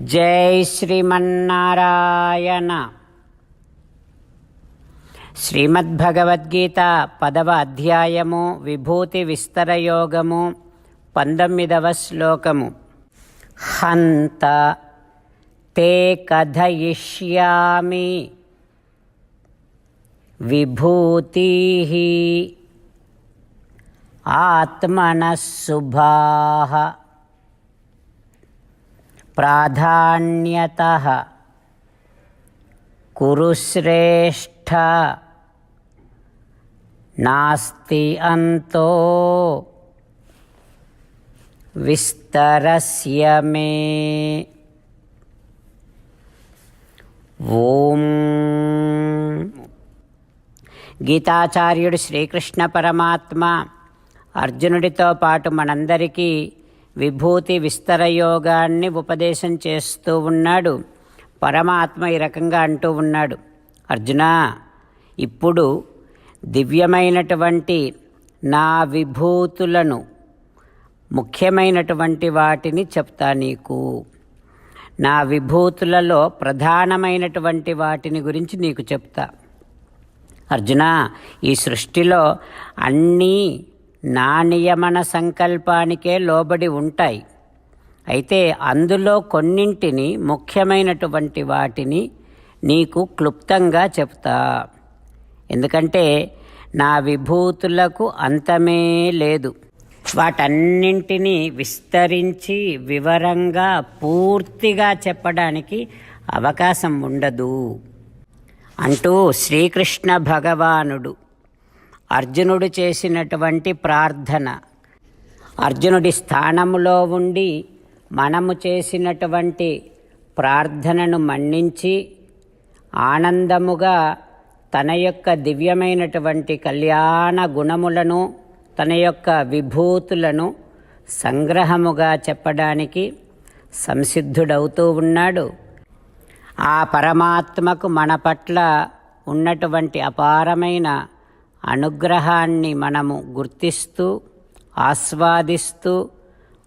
జై శ్రీమన్నారాయణ. శ్రీమద్భగవద్గీత పదవ అధ్యాయము విభూతి విస్తరయోగము పంతొమ్మిదవ శ్లోకము. హంత తే కథయిష్యామి. విభూతి ఆత్మనః శుభా ప్రాధాన్యత కురుశ్రేష్ఠ నాస్తి అంతో విస్తరస్య మే. ఓం. గీతాచార్యుడు శ్రీకృష్ణ పరమాత్మ అర్జునుడితో పాటు మనందరికీ విభూతి విస్తర యోగాన్ని ఉపదేశం చేస్తూ ఉన్నాడు. పరమాత్మ ఈ రకంగా అంటూ ఉన్నాడు. అర్జున ఇప్పుడు దివ్యమైనటువంటి నా విభూతులను ముఖ్యమైనటువంటి వాటిని చెప్తా నీకు. నా విభూతులలో ప్రధానమైనటువంటి వాటిని గురించి నీకు చెప్తా. అర్జున ఈ సృష్టిలో అన్నీ నా నియమన సంకల్పానికే లోబడి ఉంటాయి. అయితే అందులో కొన్నింటిని ముఖ్యమైనటువంటి వాటిని నీకు క్లుప్తంగా చెప్తా. ఎందుకంటే నా విభూతులకు అంతమే లేదు. వాటన్నింటినీ విస్తరించి వివరంగా పూర్తిగా చెప్పడానికి అవకాశం ఉండదు. అంటూ శ్రీకృష్ణ భగవానుడు అర్జునుడు చేసినటువంటి ప్రార్థన. అర్జునుడి స్థానములో ఉండి మనము చేసినటువంటి ప్రార్థనను మన్నించి ఆనందముగా తన యొక్క దివ్యమైనటువంటి కళ్యాణ గుణములను తన యొక్క విభూతులను సంగ్రహముగా చెప్పడానికి సంసిద్ధుడవుతూ ఉన్నాడు. ఆ పరమాత్మకు మన పట్ల ఉన్నటువంటి అపారమైన అనుగ్రహాన్ని మనము గుర్తిస్తూ ఆస్వాదిస్తూ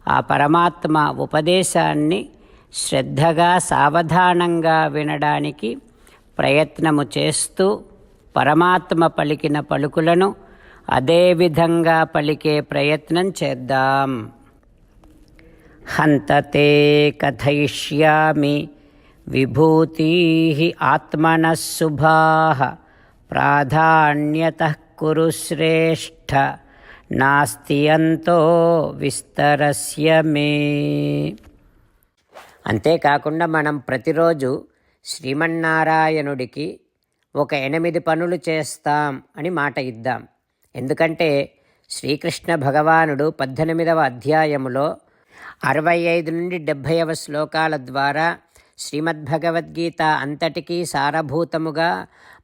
ఆ పరమాత్మ ఉపదేశాన్ని శ్రద్ధగా సావధానంగా వినడానికి ప్రయత్నము చేస్తూ పరమాత్మ పలికిన పలుకులను అదే విధంగా పలికే ప్రయత్నం చేద్దాం. హంతతే కథయిష్యామి విభూతి ఆత్మనశుభా ప్రాధాన్యత కురు శ్రేష్ఠ నాస్తి అంతో విస్తరస్య మే. అంతేకాకుండా మనం ప్రతిరోజు శ్రీమన్నారాయణుడికి ఒక ఎనిమిది పనులు చేస్తాం అని మాట ఇద్దాం. ఎందుకంటే శ్రీకృష్ణ భగవానుడు పద్దెనిమిదవ అధ్యాయములో అరవై ఐదు నుండి డెబ్భైవ శ్లోకాల ద్వారా శ్రీమద్భగవద్గీత అంతటికీ సారభూతముగా